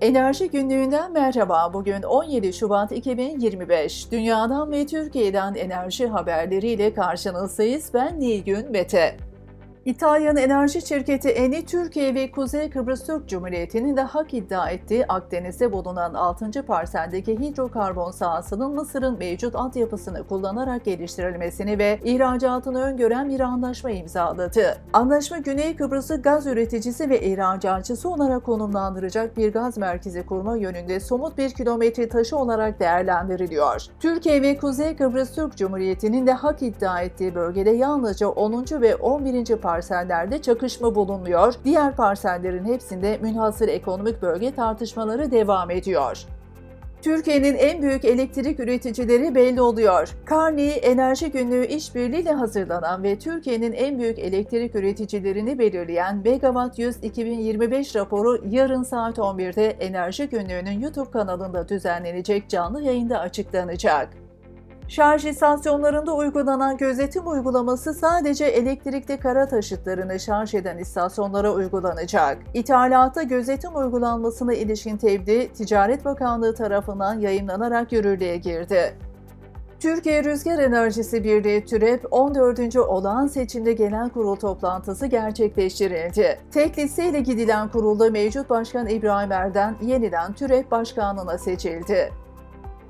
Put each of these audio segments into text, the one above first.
Enerji günlüğünden merhaba. Bugün 17 Şubat 2025. Dünyadan ve Türkiye'den enerji haberleriyle karşınızdayız. Ben Nilgün Mete. İtalyan enerji şirketi Eni, Türkiye ve Kuzey Kıbrıs Türk Cumhuriyeti'nin de hak iddia ettiği Akdeniz'de bulunan 6. parseldeki hidrokarbon sahasının Mısır'ın mevcut altyapısını kullanarak geliştirilmesini ve ihracatını öngören bir anlaşma imzaladı. Anlaşma Güney Kıbrıs'ı gaz üreticisi ve ihracatçısı olarak konumlandıracak bir gaz merkezi kurma yönünde somut bir kilometre taşı olarak değerlendiriliyor. Türkiye ve Kuzey Kıbrıs Türk Cumhuriyeti'nin de hak iddia ettiği bölgede yalnızca 10. ve 11. parsellerde çakışma bulunmuyor. Diğer parsellerin hepsinde münhasır ekonomik bölge tartışmaları devam ediyor. Türkiye'nin en büyük elektrik üreticileri belli oluyor. Carney Enerji Günlüğü işbirliğiyle hazırlanan ve Türkiye'nin en büyük elektrik üreticilerini belirleyen Megawatt 100 2025 raporu yarın saat 11'de Enerji Günlüğü'nün YouTube kanalında düzenlenecek canlı yayında açıklanacak. Şarj istasyonlarında uygulanan gözetim uygulaması sadece elektrikli kara taşıtlarını şarj eden istasyonlara uygulanacak. İthalata gözetim uygulanmasına ilişkin tevdi Ticaret Bakanlığı tarafından yayınlanarak yürürlüğe girdi. Türkiye Rüzgar Enerjisi Birliği TÜREP 14. olağan seçimde genel kurul toplantısı gerçekleştirildi. Tek listeyle gidilen kurulda mevcut Başkan İbrahim Erden yeniden TÜREP Başkanlığına seçildi.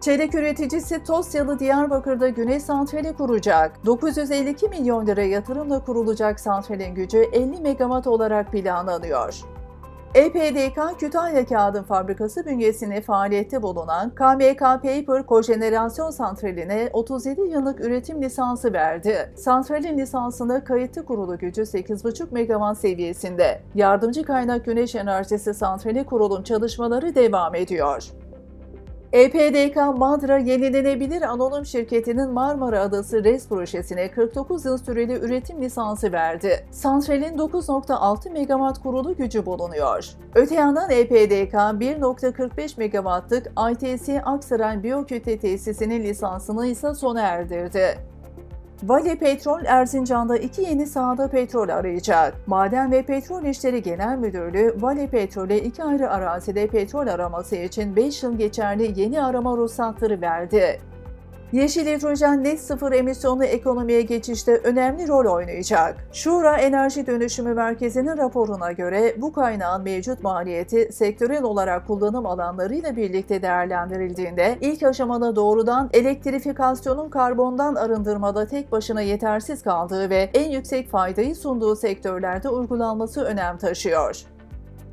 Çelik üreticisi Tosyalı Diyarbakır'da güneş santrali kuracak. 952 milyon lira yatırımla kurulacak santralin gücü 50 megawatt olarak planlanıyor. EPDK Kütahya Kağıdın Fabrikası bünyesinde faaliyette bulunan KMK Paper Kojenerasyon Santrali'ne 37 yıllık üretim lisansı verdi. Santralin lisansında kayıtlı kurulu gücü 8,5 megawatt seviyesinde. Yardımcı kaynak güneş enerjisi santrali kurulum çalışmaları devam ediyor. EPDK Madra Yenilenebilir Anonim Şirketi'nin Marmara Adası RES projesine 49 yıl süreli üretim lisansı verdi. Santralin 9.6 megawatt kurulu gücü bulunuyor. Öte yandan EPDK 1.45 megawattlık ITC Aksaray Biyokütle Tesisinin lisansını ise sona erdirdi. Vale Petrol Erzincan'da iki yeni sahada petrol arayacak. Maden ve Petrol İşleri Genel Müdürlüğü, Vale Petrol'e iki ayrı arazide petrol araması için 5 yıl geçerli yeni arama ruhsatları verdi. Yeşil hidrojen net sıfır emisyonlu ekonomiye geçişte önemli rol oynayacak. Şura Enerji Dönüşümü Merkezi'nin raporuna göre bu kaynağın mevcut maliyeti sektörel olarak kullanım alanlarıyla birlikte değerlendirildiğinde ilk aşamada doğrudan elektrifikasyonun karbondan arındırmada tek başına yetersiz kaldığı ve en yüksek faydayı sunduğu sektörlerde uygulanması önem taşıyor.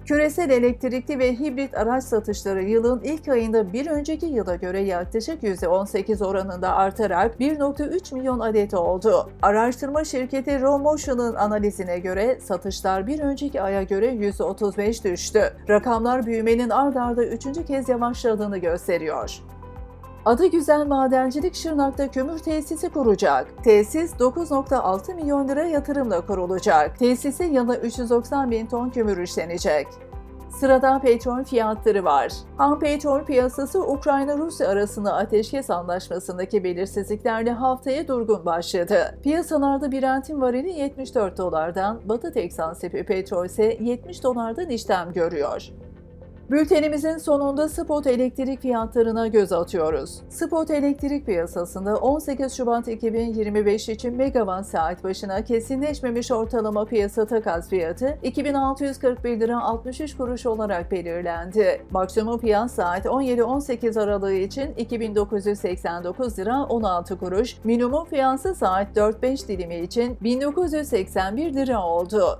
Küresel elektrikli ve hibrit araç satışları yılın ilk ayında bir önceki yıla göre yaklaşık %18 oranında artarak 1.3 milyon adet oldu. Araştırma şirketi Romotion'un analizine göre satışlar bir önceki aya göre %35 düştü. Rakamlar büyümenin ard arda üçüncü kez yavaşladığını gösteriyor. Adı Güzel Madencilik Şırnak'ta kömür tesisi kuracak. Tesis 9.6 milyon lira yatırımla kurulacak. Tesise yılda 390 bin ton kömür işlenecek. Sırada petrol fiyatları var. Ham petrol piyasası Ukrayna-Rusya arasında ateşkes anlaşmasındaki belirsizliklerle haftaya durgun başladı. Piyasalarda Brent'in varili 74 dolardan, Batı Teksan sepi petrol ise 70 dolardan işlem görüyor. Bültenimizin sonunda spot elektrik fiyatlarına göz atıyoruz. Spot elektrik piyasasında 18 Şubat 2025 için megawatt saat başına kesinleşmemiş ortalama piyasa takas fiyatı 2641 lira 63 kuruş olarak belirlendi. Maksimum fiyat saat 17-18 aralığı için 2989 lira 16 kuruş, minimum fiyatı saat 4-5 dilimi için 1981 lira oldu.